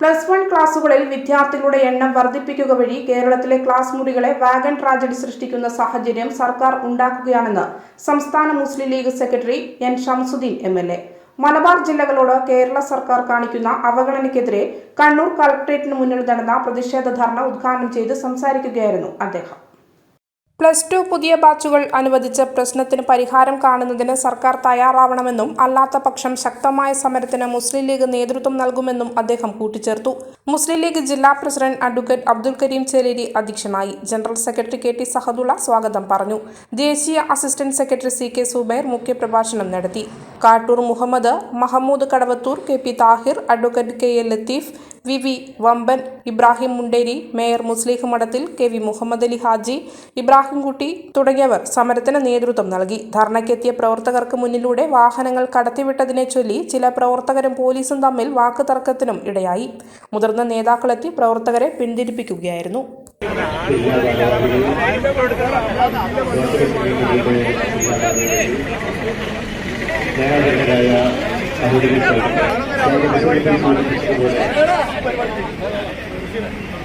Plus one ക്ലാസുകളിൽ വിദ്യാർത്ഥികളുടെ എണ്ണം വർദ്ധിപ്പിക്കുക വഴി കേരളത്തിലെ ക്ലാസ് മുറികളെ വാഗൺ ട്രാജഡി സൃഷ്ടിക്കുന്ന സാഹചര്യം സർക്കാർ ഉണ്ടാക്കുകയാണെന്ന് സംസ്ഥാന Muslim League secretary N Shamsuddin M L A. Malabar ജില്ലകളോട് Kerala സർക്കാർ കാണിക്കുന്ന അവഗണനയ്ക്കെതിരെ കണ്ണൂർ കളക്ടറേറ്റിന് മുന്നിൽ നടന്ന പ്രതിഷേധ ധർണ ഉദ്ഘാടനം ചെയ്ത് സംസാരിക്കുകയായിരുന്നു അദ്ദേഹം. പ്ലസ് ടു പുതിയ ബാച്ചുകൾ അനുവദിച്ച പ്രശ്നത്തിന് പരിഹാരം കാണുന്നതിന് സർക്കാർ തയ്യാറാവണമെന്നും അല്ലാത്ത പക്ഷം ശക്തമായ സമരത്തിന് മുസ്ലിം ലീഗ് നേതൃത്വം നൽകുമെന്നും അദ്ദേഹം കൂട്ടിച്ചേർത്തു. മുസ്ലിം ലീഗ് ജില്ലാ പ്രസിഡന്റ് അഡ്വക്കേറ്റ് അബ്ദുൽ കരീം ചേലേരി അധ്യക്ഷനായി general secretary K T Sahadulla സ്വാഗതം പറഞ്ഞു. ദേശീയ assistant secretary C K Zubair മുഖ്യപ്രഭാഷണം നടത്തി. Kattoor Muhammad Mahmood Kadavathur K P Thahir advocate K L Latheef V V Vamban Ibrahim Munderi mayor Muslih Madathil K V Muhammad Ali Haji Ibrahimkutty തുടങ്ങിയവർ സമരത്തിന് നേതൃത്വം നൽകി. ധർണയ്ക്കെത്തിയ പ്രവർത്തകർക്ക് മുന്നിലൂടെ വാഹനങ്ങൾ കടത്തിവിട്ടതിനെ ചൊല്ലി ചില പ്രവർത്തകരും പോലീസും തമ്മിൽ വാക്കുതർക്കത്തിനും ഇടയായി. മുതിർന്ന നേതാക്കളെത്തി പ്രവർത്തകരെ പിന്തിരിപ്പിക്കുകയായിരുന്നു. ന്യായാധിപരായ 来ない来ない。